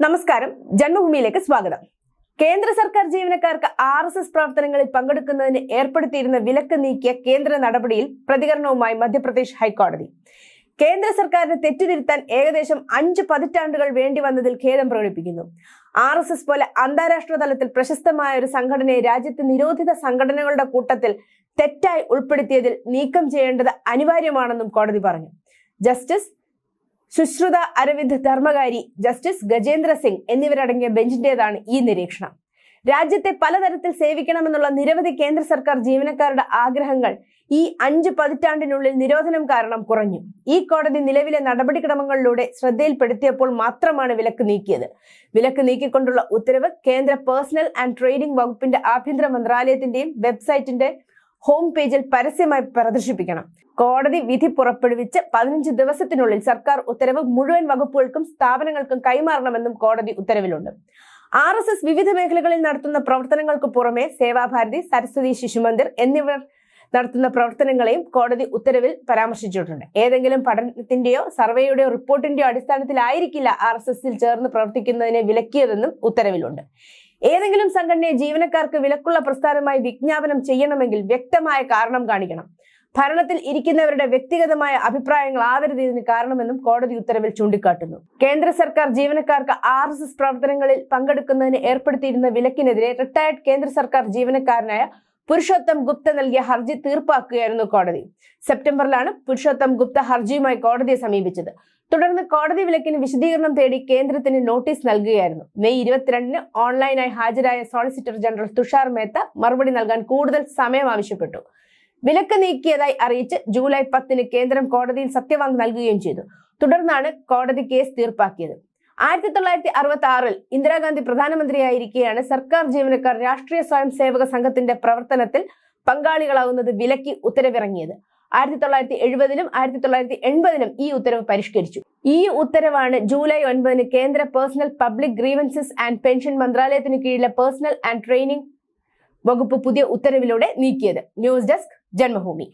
നമസ്കാരം. ജന്മഭൂമിയിലേക്ക് സ്വാഗതം. കേന്ദ്ര സർക്കാർ ജീവനക്കാർക്ക് ആർ എസ് എസ് പ്രവർത്തനങ്ങളിൽ പങ്കെടുക്കുന്നതിന് ഏർപ്പെടുത്തിയിരുന്ന വിലക്ക് നീക്കിയ കേന്ദ്ര നടപടിയിൽ പ്രതികരണവുമായി മധ്യപ്രദേശ് ഹൈക്കോടതി. കേന്ദ്ര സർക്കാരിനെ തെറ്റുതിരുത്താൻ ഏകദേശം അഞ്ച് പതിറ്റാണ്ടുകൾ വേണ്ടി വന്നതിൽ ഖേദം പ്രകടിപ്പിക്കുന്നു. ആർ എസ് എസ് പോലെ അന്താരാഷ്ട്ര തലത്തിൽ പ്രശസ്തമായ ഒരു സംഘടനയെ രാജ്യത്ത് നിരോധിത സംഘടനകളുടെ കൂട്ടത്തിൽ തെറ്റായി ഉൾപ്പെടുത്തിയതിൽ നീക്കം ചെയ്യേണ്ടത് അനിവാര്യമാണെന്നും കോടതി പറഞ്ഞു. ജസ്റ്റിസ് സുശ്രുത അരവിന്ദ് ധർമ്മകാരി ജസ്റ്റിസ് ഗജേന്ദ്ര സിംഗ് എന്നിവരടങ്ങിയ ബെഞ്ചിന്റേതാണ് ഈ നിരീക്ഷണം. രാജ്യത്തെ പലതരത്തിൽ സേവിക്കണമെന്നുള്ള നിരവധി കേന്ദ്ര സർക്കാർ ജീവനക്കാരുടെ ആഗ്രഹങ്ങൾ ഈ അഞ്ച് പതിറ്റാണ്ടിനുള്ളിൽ നിരോധനം കാരണം കുറഞ്ഞു. ഈ കോടതി നിലവിലെ നടപടിക്രമങ്ങളിലൂടെ ശ്രദ്ധയിൽപ്പെടുത്തിയപ്പോൾ മാത്രമാണ് വിലക്ക് നീക്കിയത്. വിലക്ക് നീക്കിക്കൊണ്ടുള്ള ഉത്തരവ് കേന്ദ്ര പേഴ്സണൽ ആൻഡ് ട്രേഡിംഗ് വകുപ്പിന്റെ ആഭ്യന്തര മന്ത്രാലയത്തിന്റെയും വെബ്സൈറ്റിന്റെ ഹോം പേജിൽ പരസ്യമായി പ്രദർശിപ്പിക്കണം. കോടതി വിധി പുറപ്പെടുവിച്ച് പതിനഞ്ച് ദിവസത്തിനുള്ളിൽ സർക്കാർ ഉത്തരവ് മുഴുവൻ വകുപ്പുകൾക്കും സ്ഥാപനങ്ങൾക്കും കൈമാറണമെന്നും കോടതി ഉത്തരവിലുണ്ട്. ആർ എസ് എസ് വിവിധ മേഖലകളിൽ നടത്തുന്ന പ്രവർത്തനങ്ങൾക്ക് പുറമെ സേവാഭാരതി സരസ്വതി ശിശുമന്ദിർ എന്നിവർ നടത്തുന്ന പ്രവർത്തനങ്ങളെയും കോടതി ഉത്തരവിൽ പരാമർശിച്ചിട്ടുണ്ട്. ഏതെങ്കിലും പഠനത്തിന്റെയോ സർവേയുടെയോ റിപ്പോർട്ടിന്റെയോ അടിസ്ഥാനത്തിലായിരിക്കില്ല ആർ എസ് എസിൽ ചേർന്ന് പ്രവർത്തിക്കുന്നതിനെ വിലക്കിയതെന്നും ഉത്തരവിലുണ്ട്. ഏതെങ്കിലും സംഘടനയെ ജീവനക്കാർക്ക് വിലക്കുള്ള പ്രസ്ഥാനമായി വിജ്ഞാപനം ചെയ്യണമെങ്കിൽ വ്യക്തമായ കാരണം കാണിക്കണം. ഭരണത്തിൽ ഇരിക്കുന്നവരുടെ വ്യക്തിഗതമായ അഭിപ്രായങ്ങൾ ആവരുത് ഇതിന് കാരണമെന്നും കോടതി ഉത്തരവിൽ ചൂണ്ടിക്കാട്ടുന്നു. കേന്ദ്ര സർക്കാർ ജീവനക്കാർക്ക് ആർ എസ് എസ് പ്രവർത്തനങ്ങളിൽ പങ്കെടുക്കുന്നതിന് ഏർപ്പെടുത്തിയിരുന്ന വിലക്കിനെതിരെ റിട്ടയർഡ് കേന്ദ്ര സർക്കാർ ജീവനക്കാരനായ പുരുഷോത്തം ഗുപ്ത നൽകിയ ഹർജി തീർപ്പാക്കുകയായിരുന്നു കോടതി. സെപ്റ്റംബറിലാണ് പുരുഷോത്തം ഗുപ്ത ഹർജിയുമായി കോടതിയെ സമീപിച്ചത്. തുടർന്ന് കോടതി വിലക്കിന് വിശദീകരണം തേടി കേന്ദ്രത്തിന് നോട്ടീസ് നൽകുകയായിരുന്നു. മെയ് ഇരുപത്തിരണ്ടിന് ഓൺലൈനായി ഹാജരായ സോളിസിറ്റർ ജനറൽ തുഷാർ മേത്ത മറുപടി നൽകാൻ കൂടുതൽ സമയം ആവശ്യപ്പെട്ടു. വിലക്ക് നീക്കിയതായി അറിയിച്ച് ജൂലൈ പത്തിന് കേന്ദ്രം കോടതിയിൽ സത്യവാങ് നൽകുകയും ചെയ്തു. തുടർന്നാണ് കോടതി കേസ് തീർപ്പാക്കിയത്. ആയിരത്തി തൊള്ളായിരത്തി അറുപത്തി ആറിൽ ഇന്ദിരാഗാന്ധി പ്രധാനമന്ത്രിയായിരിക്കെയാണ് സർക്കാർ ജീവനക്കാർ രാഷ്ട്രീയ സ്വയം സേവക സംഘത്തിന്റെ പ്രവർത്തനത്തിൽ പങ്കാളികളാവുന്നത് വിലക്കി ഉത്തരവിറങ്ങിയത്. ആയിരത്തി തൊള്ളായിരത്തി എഴുപതിലും ആയിരത്തി തൊള്ളായിരത്തി എൺപതിലും ഈ ഉത്തരവ് പരിഷ്കരിച്ചു. ഈ ഉത്തരവാണ് ജൂലൈ ഒൻപതിന് കേന്ദ്ര personnel public grievances and pension മന്ത്രാലയത്തിന് കീഴിലെ പേഴ്സണൽ ആൻഡ് ട്രെയിനിങ് വകുപ്പ് പുതിയ ഉത്തരവിലൂടെ നീക്കിയത്. News desk Janmabhumi.